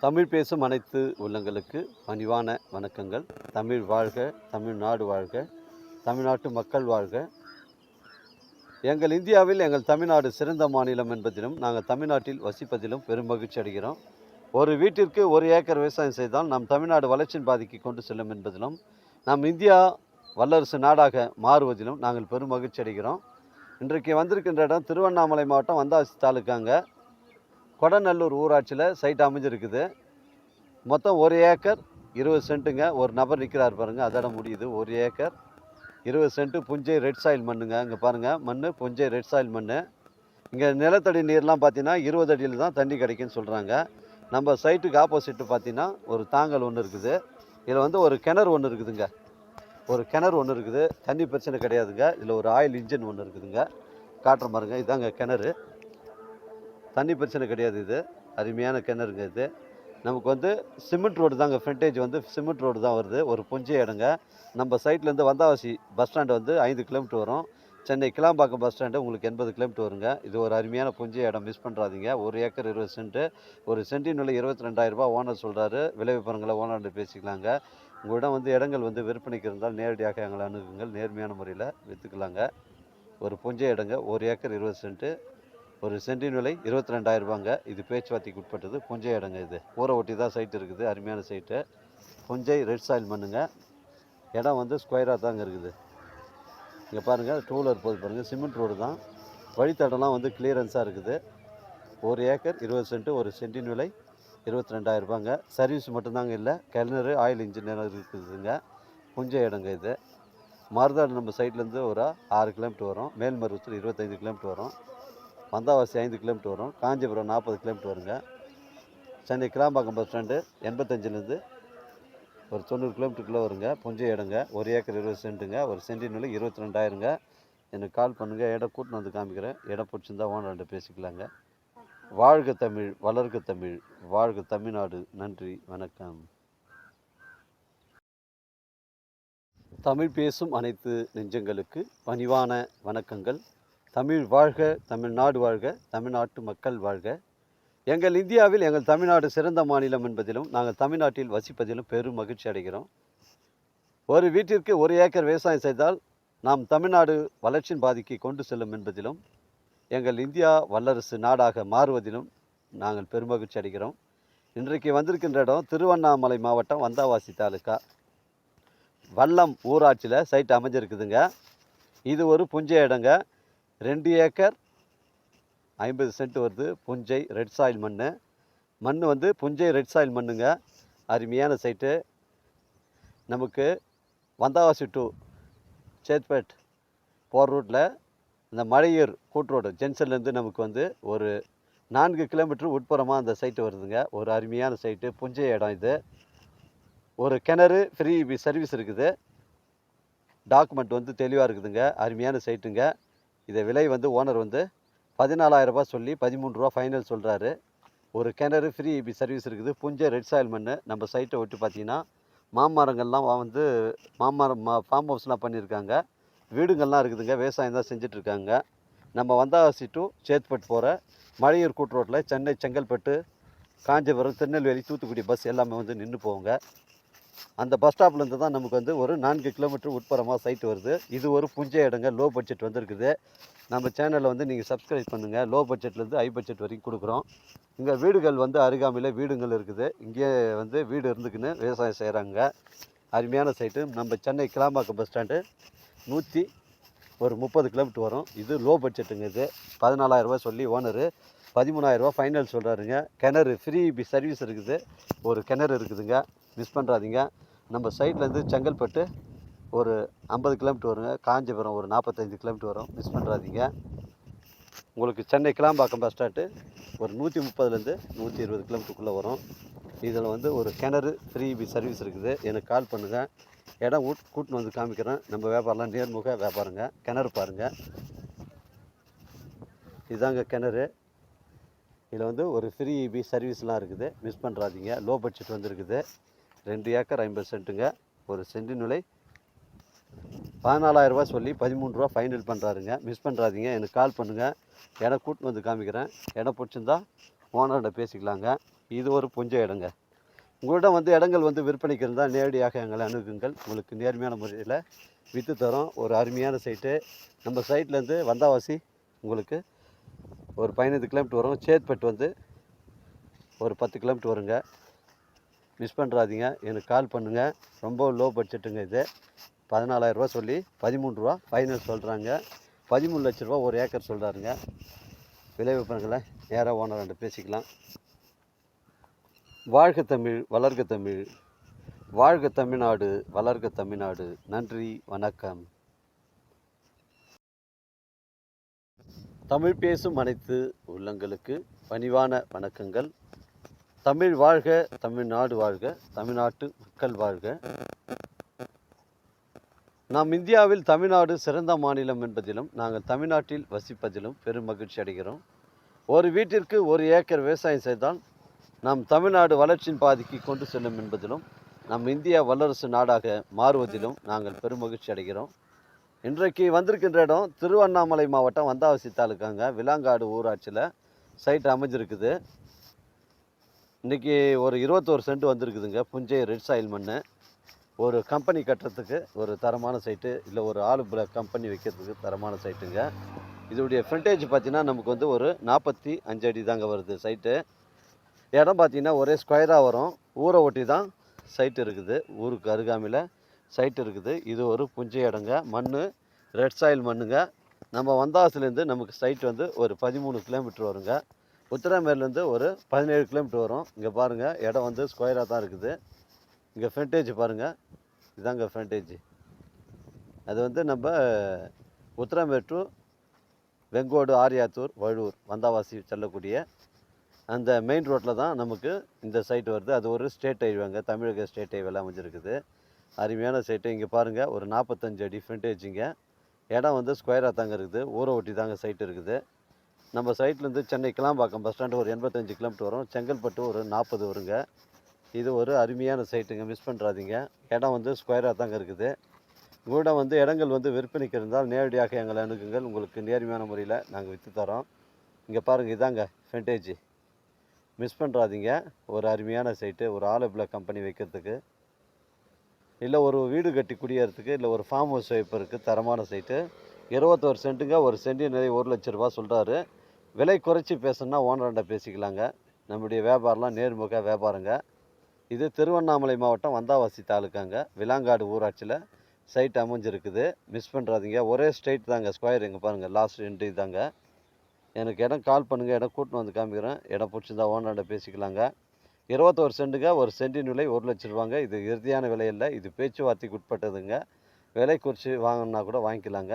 தமிழ் பேசும் அனைத்து உள்ளங்களுக்கு பணிவான வணக்கங்கள். தமிழ் வாழ்க தமிழ்நாடு வாழ்க தமிழ்நாட்டு மக்கள் வாழ்க. எங்கள் இந்தியாவில் எங்கள் தமிழ்நாடு சிறந்த மாநிலம் என்பதிலும் நாங்கள் தமிழ்நாட்டில் வசிப்பதிலும் பெரும் மகிழ்ச்சி அடைகிறோம். ஒரு வீட்டிற்கு ஒரு ஏக்கர் விவசாயம் செய்தால் நம் தமிழ்நாடு வளர்ச்சியின் பாதிக்கு கொண்டு செல்லும் என்பதிலும் நம் இந்தியா வல்லரசு நாடாக மாறுவதிலும் நாங்கள் பெரும் மகிழ்ச்சி அடைகிறோம். இன்றைக்கு வந்திருக்கின்ற இடம் திருவண்ணாமலை மாவட்டம் வந்தாசி தாலுக்காங்க. கொடநல்லூர் ஊராட்சியில் சைட் அமைஞ்சிருக்குது. மொத்தம் ஒரு ஏக்கர் இருபது சென்ட்டுங்க. ஒரு நபர் நிற்கிறார் பாருங்க. அதோட முடியுது. ஒரு ஏக்கர் இருபது சென்ட்டு புஞ்சை ரெட் சாயில் மண்ணுங்க. இங்கே பாருங்கள் மண் புஞ்சை ரெட் சாயில் மண் இங்கே நிலத்தடி நீர்லாம் பார்த்தீங்கன்னா இருபது அடியில் தான் தண்ணி கிடைக்குன்னு சொல்கிறாங்க நம்ம சைட்டுக்கு ஆப்போசிட்டு பார்த்தீங்கன்னா ஒரு தாங்கல் ஒன்று இருக்குது. இதில் வந்து ஒரு கிணறு ஒன்று இருக்குதுங்க. ஒரு கிணறு ஒன்று இருக்குது. தண்ணி பிரச்சனை கிடையாதுங்க. இதில் ஒரு ஆயில் இன்ஜின் ஒன்று இருக்குதுங்க. காட்டுற பாருங்க. இதாங்க கிணறு. தண்ணி பிரச்சனை கிடையாது இது. அருமையான கிணறுங்க இது. நமக்கு வந்து சிமெண்ட் ரோடு தாங்க ஃப்ரண்டேஜ் வந்து சிமெண்ட் ரோடு தான் வருது. ஒரு புஞ்சை இடங்க. நம்ம சைட்லேருந்து வந்தாவாசி பஸ் ஸ்டாண்டு வந்து ஐந்து கிலோமீட்டர் வரும். சென்னை கிளாம்பாக்கம் பஸ் ஸ்டாண்டு உங்களுக்கு எண்பது கிலோமீட்டர் வருங்க. இது ஒரு அருமையான புஞ்ச இடம். மிஸ் பண்ணுறாதீங்க ஒரு ஏக்கர் இருபது சென்ட்டு ஒரு சென்டின் விலை இருபத்தி ரெண்டாயிரரூபா ஓனர் சொல்கிறாரு விலை விவரங்களை ஓனர்கிட்ட பேசிக்கலாங்க. உங்களிடம் வந்து இடங்கள் வந்து விற்பனைக்கு இருந்தால் நேரடியாக எங்களை அணுகுங்கள். நேர்மையான முறையில் விற்றுக்கலாங்க ஒரு புஞ்ச இடங்க ஒரு ஏக்கர் இருபது சென்ட்டு ஒரு சென்டின் விலை இருபத்தி ரெண்டாயிரரூபாங்க இது பேச்சுவார்த்தைக்கு உட்பட்டது. புஞ்சை இடங்க இது. ஊரை ஒட்டி தான் சைட் இருக்குது. அருமையான சைட்டு புஞ்சை ரெட் சாயில் மண்ணுங்க இடம் வந்து ஸ்கொயராக தாங்க இருக்குது. இங்கே பாருங்கள் டூ வீலர் போது பாருங்கள் சிமெண்ட் ரோடு தான். வழித்தடம்லாம் வந்து கிளியரன்ஸாக இருக்குது. ஒரு ஏக்கர் இருபது சென்ட்டு ஒரு சென்டின் விலை இருபத்தி ரெண்டாயிரரூபாங்க சர்வீஸ் மட்டும்தாங்க இல்லை. கிணறு ஆயில் இன்ஜினியர் இருக்குதுங்க. புஞ்சை இடங்க இது. மருதாடு நம்ம சைட்லேருந்து ஒரு ஆறு கிலோமீட்டர் வரும். மேல்மருவத்தூர் இருபத்தைந்து கிலோமீட்டர் வரும். வந்தாவாசி ஐந்து கிலோமீட்டர் வரும் காஞ்சிபுரம் நாற்பது கிலோமீட்டர் வருங்க. சென்னை கிளாம்பாக்கம் பஸ் ஸ்டாண்டு எண்பத்தஞ்சிலேருந்து ஒரு தொண்ணூறு கிலோமீட்டருக்குள்ளே வருங்க. புஞ்சை இடங்க ஒரு ஏக்கர் இருபது சென்ட்டுங்க. ஒரு சென்டின் விலை இருபத்தி ரெண்டாயிரங்க எனக்கு கால் பண்ணுங்கள் இடம் கூட்டின்னு வந்து காமிக்கிறேன். இடம் பிடிச்சிருந்தா ஓனர்கிட்ட பேசிக்கலாங்க. வாழ்க தமிழ் வளர்க தமிழ். வாழ்க தமிழ்நாடு. நன்றி. வணக்கம். தமிழ் பேசும் அனைத்து நெஞ்சங்களுக்கு பணிவான வணக்கங்கள். தமிழ் வாழ்க தமிழ்நாடு வாழ்க தமிழ்நாட்டு மக்கள் வாழ்க. எங்கள் இந்தியாவில் எங்கள் தமிழ்நாடு சிறந்த மாநிலம் என்பதிலும் நாங்கள் தமிழ்நாட்டில் வசிப்பதிலும் பெரும் மகிழ்ச்சி அடைகிறோம். ஒரு வீட்டிற்கு ஒரு ஏக்கர் விவசாயம் செய்தால் நாம் தமிழ்நாடு வளர்ச்சியின் பாதிக்கு கொண்டு செல்லும் என்பதிலும் எங்கள் இந்தியா வல்லரசு நாடாக மாறுவதிலும் நாங்கள் பெருமகிழ்ச்சி அடைகிறோம். இன்றைக்கு வந்திருக்கின்ற இடம் திருவண்ணாமலை மாவட்டம் வந்தாவாசி தாலுக்கா வல்லம் ஊராட்சியில் சைட் அமைஞ்சிருக்குதுங்க. இது ஒரு புஞ்சை இடங்க. ரெண்டு ஏக்கர் ஐம்பது சென்ட் வருது. புஞ்சை ரெட் சாயில் மண் மண் வந்து புஞ்சை ரெட் சாயில் மண்ணுங்க. அருமையான சைட்டு. நமக்கு வந்தாவாசி டூ சேத்பேட் போகிற ரூட்டில் இந்த மழையூர் கூட்ரோடு ஜென்சன்லேருந்து நமக்கு வந்து ஒரு நான்கு கிலோமீட்டர் உட்புறமாக அந்த சைட்டு வருதுங்க. ஒரு அருமையான சைட்டு. புஞ்சை இடம் இது. ஒரு கிணறு ஃப்ரீ சர்வீஸ் இருக்குது. டாக்குமெண்ட் வந்து தெளிவாக இருக்குதுங்க. அருமையான சைட்டுங்க. இதை விலை வந்து ஓனர் வந்து பதினாலாயிரம் ரூபாய் சொல்லி பதிமூணு ரூபா ஃபைனல் சொல்கிறாரு ஒரு கிணறு ஃப்ரீ இபி சர்வீஸ் இருக்குது. புஞ்சை ரெட் சாயில் மண் நம்ம சைட்டை ஒட்டி பார்த்தீங்கன்னா மாமரங்கள்லாம் வா- வந்து மாமரம் மா ஃபார்ம் ஹவுஸ்லாம் பண்ணியிருக்காங்க வீடுங்கள்லாம் இருக்குதுங்க. விவசாயம் தான் செஞ்சிட்ருக்காங்க. நம்ம வந்தாவாசி டு சேத்பட் போகிற மழையூர் கூட்டு ரோட்டில் சென்னை செங்கல்பட்டு காஞ்சிபுரம் திருநெல்வேலி தூத்துக்குடி பஸ் எல்லாமே வந்து நின்று போவோங்க அந்த பஸ் ஸ்டாப்லேருந்து தான் நமக்கு வந்து ஒரு நான்கு கிலோமீட்டர் உட்புறமாக சைட்டு வருது. இது ஒரு புஞ்ச இடங்க லோ பட்ஜெட் வந்திருக்குது. நம்ம சேனலில் வந்து நீங்கள் சப்ஸ்கிரைப் பண்ணுங்கள் லோ பட்ஜெட்லேருந்து ஹை பட்ஜெட் வரைக்கும் கொடுக்குறோம். இங்கே வீடுகள் வந்து அருகாமையில் வீடுங்கள் இருக்குது. இங்கேயே வந்து வீடு இருந்துக்குன்னு விவசாயம் செய்கிறாங்க அருமையான சைட்டு நம்ம சென்னை கிளாம்பாக்கம் பஸ் ஸ்டாண்டு நூற்றி ஒரு முப்பது கிலோமீட்டர் வரும். இது லோ பட்ஜெட்டுங்க இது. பதினாலாயிரரூபா சொல்லி ஓனரு பதிமூணாயிரரூபா ஃபைனல் சொல்கிறாருங்க கிணறு ஃப்ரீ பி சர்வீஸ் இருக்குது. ஒரு கிணறு இருக்குதுங்க. மிஸ் பண்ணுறாதீங்க நம்ம சைட்லேருந்து செங்கல்பட்டு ஒரு ஐம்பது கிலோமீட்டர் வருங்க. காஞ்சிபுரம் ஒரு நாற்பத்தஞ்சு கிலோமீட்டர் வரும். மிஸ் பண்ணுறாதீங்க உங்களுக்கு சென்னை கிளாம்பாக்கம் பஸ் ஸ்டாண்டு ஒரு நூற்றி முப்பதுலேருந்து நூற்றி இருபது கிலோமீட்டருக்குள்ளே வரும். இதில் வந்து ஒரு கிணறு ஃப்ரீ பி சர்வீஸ் இருக்குது. எனக்கு கால் பண்ணுங்கள் இடம் ஊட் கூட்டின்னு வந்து காமிக்கிறேன். நம்ம வியாபாரம்லாம் நேர்முக வியாபாரங்க. கிணறு பாருங்கள் இதாங்க கிணறு. இதில் வந்து ஒரு ஃப்ரீ இபி சர்வீஸ்லாம் இருக்குது. மிஸ் பண்ணுறாதீங்க லோ பட்ஜெட் வந்துருக்குது. ரெண்டு ஏக்கர் ஐம்பது சென்ட்டுங்க. ஒரு சென்டின் விலை பதினாலாயிரரூபா சொல்லி பதிமூணு ரூபா ஃபைனல் பண்ணுறாருங்க மிஸ் பண்ணுறாதீங்க எனக்கு கால் பண்ணுங்கள் இடம் கூட்டின்னு வந்து காமிக்கிறேன். இடம் பிடிச்சிருந்தா ஓனர்கிட்ட பேசிக்கலாங்க. இது ஒரு புஞ்ச இடங்க. உங்களிடம் வந்து இடங்கள் வந்து விற்பனைக்கு இருந்தால் நேரடியாக எங்களை அணுகுங்கள். உங்களுக்கு நேர்மையான முறையில் விற்று தரோம். ஒரு அருமையான சைட்டு நம்ம சைட்லேருந்து வந்தாவாசி உங்களுக்கு ஒரு பதினைந்து கிலோமீட்டர் வரும். சேத்பட்டு வந்து ஒரு பத்து கிலோமீட்டர் வருங்க. மிஸ் பண்ணுறாதீங்க எனக்கு கால் பண்ணுங்கள் ரொம்ப லோ பட்ஜெட்டுங்க இது. பதினாலாயிரரூபா சொல்லி பதிமூணு ரூபா ஃபைனல் சொல்கிறாங்க பதிமூணு லட்ச ரூபா ஒரு ஏக்கர் சொல்கிறாருங்க விலை விற்பனைகளை நேராக ஓனர் பேசிக்கலாம். வாழ்க தமிழ் வளர்க தமிழ். வாழ்க தமிழ்நாடு வளர்க தமிழ்நாடு. நன்றி வணக்கம். தமிழ் பேசும் அனைத்து உள்ளங்களுக்கு பணிவான வணக்கங்கள். தமிழ் வாழ்க தமிழ்நாடு வாழ்க தமிழ்நாட்டு மக்கள் வாழ்க. நாம் இந்தியாவில் தமிழ்நாடு சிறந்த மாநிலம் என்பதிலும் நாங்கள் தமிழ்நாட்டில் வசிப்பதிலும் பெரும் மகிழ்ச்சி அடைகிறோம். ஒரு வீட்டிற்கு ஒரு ஏக்கர் விவசாயம் செய்தால் நாம் தமிழ்நாடு வளர்ச்சியின் பாதிக்கு கொண்டு செல்லும் என்பதிலும் நம் இந்தியா வல்லரசு நாடாக மாறுவதிலும் நாங்கள் பெரும் மகிழ்ச்சி அடைகிறோம். இன்றைக்கு வந்திருக்கின்ற இடம் திருவண்ணாமலை மாவட்டம் வந்தாவசி தாலுக்காங்க விலாங்காடு ஊராட்சியில் சைட் அமைஞ்சிருக்குது. இன்றைக்கி ஒரு இருபத்தோரு சென்ட் வந்திருக்குதுங்க. புஞ்சை ரெட் சாயில் மண் ஒரு கம்பெனி கட்டுறதுக்கு ஒரு தரமான சைட்டு இல்லை ஒரு ஆளு கம்பெனி வைக்கிறதுக்கு தரமான சைட்டுங்க. இதோடைய ஃப்ரண்டேஜ் பார்த்தீங்கன்னா நமக்கு வந்து ஒரு நாற்பத்தி அஞ்சு அடி தாங்க வருது சைட்டு. இடம் பார்த்தீங்கன்னா ஒரே ஸ்கொயராக வரும். ஊரை ஒட்டி தான் சைட்டு இருக்குது. ஊருக்கு அருகாமையில் சைட் இருக்குது. இது ஒரு புஞ்சை இடங்க. மண் ரெட் சாயில் மண்ணுங்க. நம்ம வந்தாசுலேருந்து நமக்கு சைட் வந்து ஒரு பதிமூணு கிலோமீட்டர் வருங்க. உத்தரமேர்லேருந்து ஒரு பதினேழு கிலோமீட்டர் வரும். இங்கே பாருங்கள் இடம் வந்து ஸ்கொயராக தான் இருக்குது. இங்கே ஃப்ரண்டேஜ் பாருங்கள் இதாங்க ஃப்ரண்டேஜ் அது வந்து நம்ம உத்தரமேர் டு வெங்கோடு ஆரியாத்தூர் வழுவூர் வந்தாவாசி செல்லக்கூடிய அந்த மெயின் ரோட்டில் தான் நமக்கு இந்த சைட் வருது. அது ஒரு ஸ்டேட் ஹைவேங்க தமிழக ஸ்டேட் ஹைவேலாம் அமைஞ்சிருக்குது. அருமையான சைட்டு இங்கே பாருங்கள் ஒரு நாற்பத்தஞ்சு அடி ஃப்ரண்டேஜிங்க இடம் வந்து ஸ்கொயராக தாங்க இருக்குது. ஊரை ஒட்டி தாங்க சைட் இருக்குது. நம்ம சைட்லேருந்து சென்னை கிளாம்பாக்கம் பஸ் ஸ்டாண்டு ஒரு எண்பத்தஞ்சு கிலோமீட்டர் வரும். செங்கல்பட்டு ஒரு நாற்பது வருங்க. இது ஒரு அருமையான சைட்டுங்க. மிஸ் பண்ணுறாதீங்க இடம் வந்து ஸ்கொயராக தாங்க இருக்குது. கூட வந்து இடங்கள் வந்து விற்பனைக்கு இருந்தால் நேரடியாக எங்களை அணுகுங்கள். உங்களுக்கு நேர்மையான முறையில் நாங்கள் விற்று தரோம். இங்கே பாருங்கள் இதாங்க ஃப்ரண்டேஜ் மிஸ் பண்ணுறாதீங்க ஒரு அருமையான சைட்டு. ஒரு ஆலோபிளா கம்பெனி வைக்கிறதுக்கு. இல்லை ஒரு வீடு கட்டி குடியேறதுக்கு இல்லை ஒரு ஃபார்ம் ஹவுஸ் வைப்பதற்கு தரமான சைட்டு. இருபத்தோரு சென்ட்டுங்க ஒரு சென்டின் நிலை ஒரு லட்ச ரூபா சொல்கிறாரு விலை குறைச்சி பேசணுன்னா ஓனர்கிட்ட பேசிக்கலாங்க. நம்முடைய வியாபாரம்லாம் நேர்முக வியாபாரங்க. இது திருவண்ணாமலை மாவட்டம் வந்தாவாசி தாலுக்காங்க. விலாங்காடு ஊராட்சியில் சைட் அமைஞ்சிருக்குது. மிஸ் பண்ணுறாதீங்க ஒரே ஸ்ட்ரைட் தாங்க ஸ்கொயர் இங்கே பாருங்கள் லாஸ்ட் என்ட்ரி தாங்க. எனக்கு இடம் கால் பண்ணுங்கள் இடம் கூட்டின்னு வந்து காமிக்கிறேன். இடம் பிடிச்சிருந்தா ஓனர்கிட்ட பேசிக்கலாங்க. இருபத்தோரு சென்ட்டுங்க ஒரு சென்டின் விலை ஒரு லட்ச ரூபாங்க. இது இறுதியான விலை இல்லை இது பேச்சுவார்த்தைக்கு உட்பட்டதுங்க. விலை குறித்து வாங்கினா கூட வாங்கிக்கலாங்க.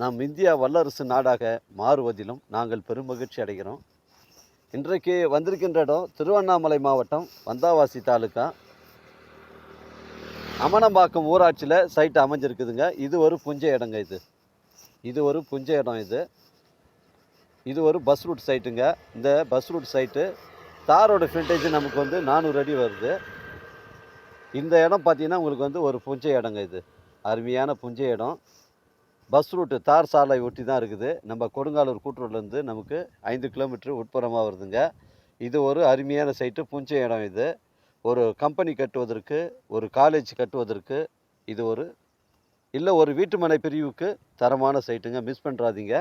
நாம் இந்தியா வல்லரசு நாடாக மாறுவதிலும் நாங்கள் பெரும் மகிழ்ச்சி அடைகிறோம். இன்றைக்கு வந்திருக்கின்ற இடம் திருவண்ணாமலை மாவட்டம் வந்தாவாசி தாலுக்கா அமனம்பாக்கம் ஊராட்சியில் சைட் அமைஞ்சிருக்குதுங்க. இது ஒரு புஞ்சை இடங்க இது. இது ஒரு புஞ்சை இடம் இது. இது ஒரு பஸ் ரூட் சைட்டுங்க. இந்த பஸ் ரூட் சைட்டு தாரோட ஃபிண்டேஜ் நமக்கு வந்து நானூறு அடி வருது. இந்த இடம் பார்த்தீங்கன்னா உங்களுக்கு வந்து ஒரு புஞ்சை இடங்க இது. அருமையான புஞ்சை இடம். பஸ் ரூட்டு தார் சாலை ஒட்டி தான் இருக்குது. நம்ம கொடுங்காலூர் கூட்டுரோட்லேருந்து நமக்கு ஐந்து கிலோமீட்டர் உட்புறமாக வருதுங்க. இது ஒரு அருமையான சைட்டு பூஞ்சை இடம் இது. ஒரு கம்பெனி கட்டுவதற்கு ஒரு காலேஜ் கட்டுவதற்கு இது ஒரு இல்லை ஒரு வீட்டுமனை பிரிவுக்கு தரமான சைட்டுங்க. மிஸ் பண்ணுறாதீங்க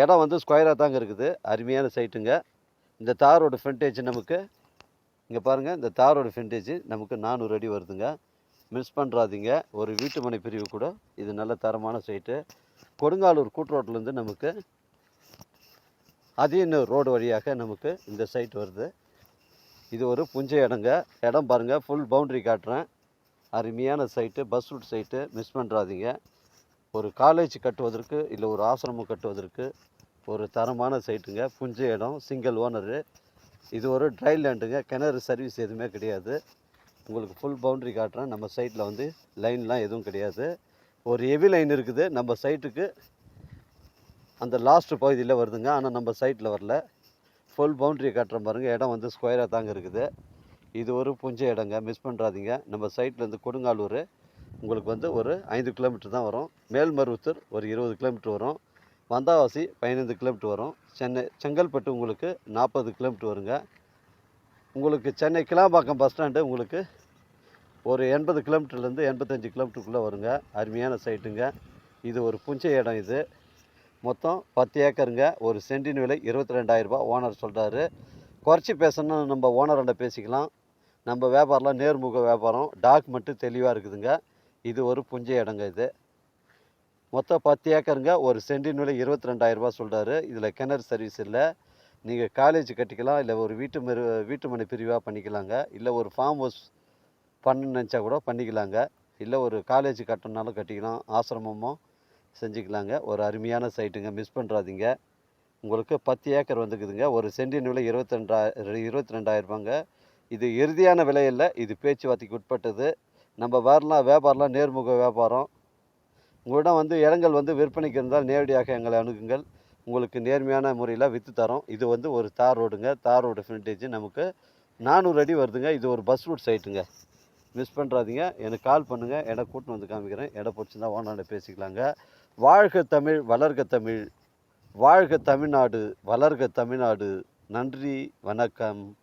இடம் வந்து ஸ்கொயராக தாங்க இருக்குது. அருமையான சைட்டுங்க. இந்த தாரோட ஃப்ரண்டேஜ் நமக்கு இங்கே பாருங்கள் இந்த தாரோட ஃப்ரண்டேஜ் நமக்கு நானூறு அடி வருதுங்க. மிஸ் பண்ணுறாதீங்க ஒரு வீட்டுமனை பிரிவு கூட இது நல்ல தரமான சைட்டு கொடுங்காலூர் கூட்டுரோட்லேருந்து நமக்கு அதியனூர் ரோடு வழியாக நமக்கு இந்த சைட் வருது. இது ஒரு புஞ்ச இடங்க இடம் பாருங்கள் ஃபுல் பவுண்ட்ரி காட்டுறேன். அருமையான site bus route site miss பண்ணுறாதீங்க ஒரு காலேஜ் கட்டுவதற்கு இல்லை ஒரு ஆசிரமம் கட்டுவதற்கு ஒரு தரமான சைட்டுங்க புஞ்ச இடம் சிங்கிள் ஓனரு இது ஒரு ட்ரை லேண்டுங்க கிணறு சர்வீஸ் எதுவுமே கிடையாது. உங்களுக்கு ஃபுல் பவுண்ட்ரி காட்டுறேன். நம்ம சைட்டில் வந்து லைன்லாம் எதுவும் கிடையாது. ஒரு ஹெவி லைன் இருக்குது. நம்ம சைட்டுக்கு அந்த லாஸ்ட் பகுதியில் வருதுங்க. ஆனால் நம்ம சைட்டில் வரல. ஃபுல் பவுண்ட்ரி காட்டுற பாருங்கள் இடம் வந்து ஸ்கொயராக தாங்க இருக்குது. இது ஒரு புஞ்ச இடங்க. மிஸ் பண்ணுறாதீங்க நம்ம சைட்லேருந்து கொடுங்காலூர் உங்களுக்கு வந்து ஒரு ஐந்து கிலோமீட்டர் தான் வரும். மேல்மருவத்தூர் ஒரு இருபது கிலோமீட்டர் வரும். வந்தாவாசி பதினைந்து கிலோமீட்டர் வரும். சென்னை செங்கல்பட்டு உங்களுக்கு நாற்பது கிலோமீட்டர் வருங்க. உங்களுக்கு சென்னை கிளாம்பாக்கம் பஸ் ஸ்டாண்டு உங்களுக்கு ஒரு எண்பது கிலோமீட்டர்லேருந்து எண்பத்தஞ்சு கிலோமீட்டருக்குள்ளே வருங்க. அருமையான சைட்டுங்க. இது ஒரு புஞ்சை இடம் இது. மொத்தம் பத்து ஏக்கருங்க. ஒரு சென்டின் விலை இருபத்தி ரெண்டாயிரரூபா ஓனர் சொல்கிறாரு குறைச்சி பேசணும்னா நம்ம ஓனர்கிட்ட பேசிக்கலாம். நம்ம வியாபாரம்லாம் நேர்முக வியாபாரம். டாக்குமெண்ட்டு தெளிவாக இருக்குதுங்க. இது ஒரு புஞ்சை இடங்க இது. மொத்தம் பத்து ஏக்கருங்க. ஒரு சென்டின் விலை இருபத்தி ரெண்டாயிரரூபா சொல்கிறாரு இதில் கிணறு சர்வீஸ் இல்லை. நீங்கள் காலேஜ் கட்டிக்கலாம் இல்லை ஒரு வீட்டு மறு வீட்டு மனை பிரிவாக பண்ணிக்கலாங்க. இல்லை ஒரு ஃபார்ம் ஹவுஸ் பண்ணணும்னு நினச்சா கூட பண்ணிக்கலாங்க. இல்லை ஒரு காலேஜ் கட்டணுனாலும் கட்டிக்கலாம் ஆசிரமமும் செஞ்சுக்கலாங்க. ஒரு அருமையான சைட்டுங்க மிஸ் பண்ணுறாதீங்க உங்களுக்கு பத்து ஏக்கர் வந்துக்குதுங்க. ஒரு சென்டின் விலை இருபத்தி ரெண்டா இருபத்தி ரெண்டாயிரரூபாங்க இது இறுதியான விலை இல்லை இது பேச்சுவார்த்தைக்கு உட்பட்டது. நம்ம வரலாம் வியாபாரம்லாம் நேர்முக வியாபாரம். உங்களிடம் வந்து இடங்கள் வந்து விற்பனைக்கு இருந்தால் நேரடியாக எங்களை அணுகுங்கள். உங்களுக்கு நேர்மையான முறையில் விற்று தரோம். இது வந்து ஒரு தார் ரோடுங்க. தார் ரோடு ஃப்ரண்டேஜ் நமக்கு நானூறு அடி வருதுங்க. இது ஒரு பஸ் ரூட் சைட்டுங்க மிஸ் பண்ணுறாதீங்க எனக்கு கால் பண்ணுங்கள் இடம் கூட்டின்னு வந்து காமிக்கிறேன். இடம் பிடிச்சிருந்தா ஓனாண்ட பேசிக்கலாங்க. வாழ்க தமிழ் வளர்க தமிழ். வாழ்க தமிழ்நாடு வளர்க தமிழ்நாடு. நன்றி வணக்கம்.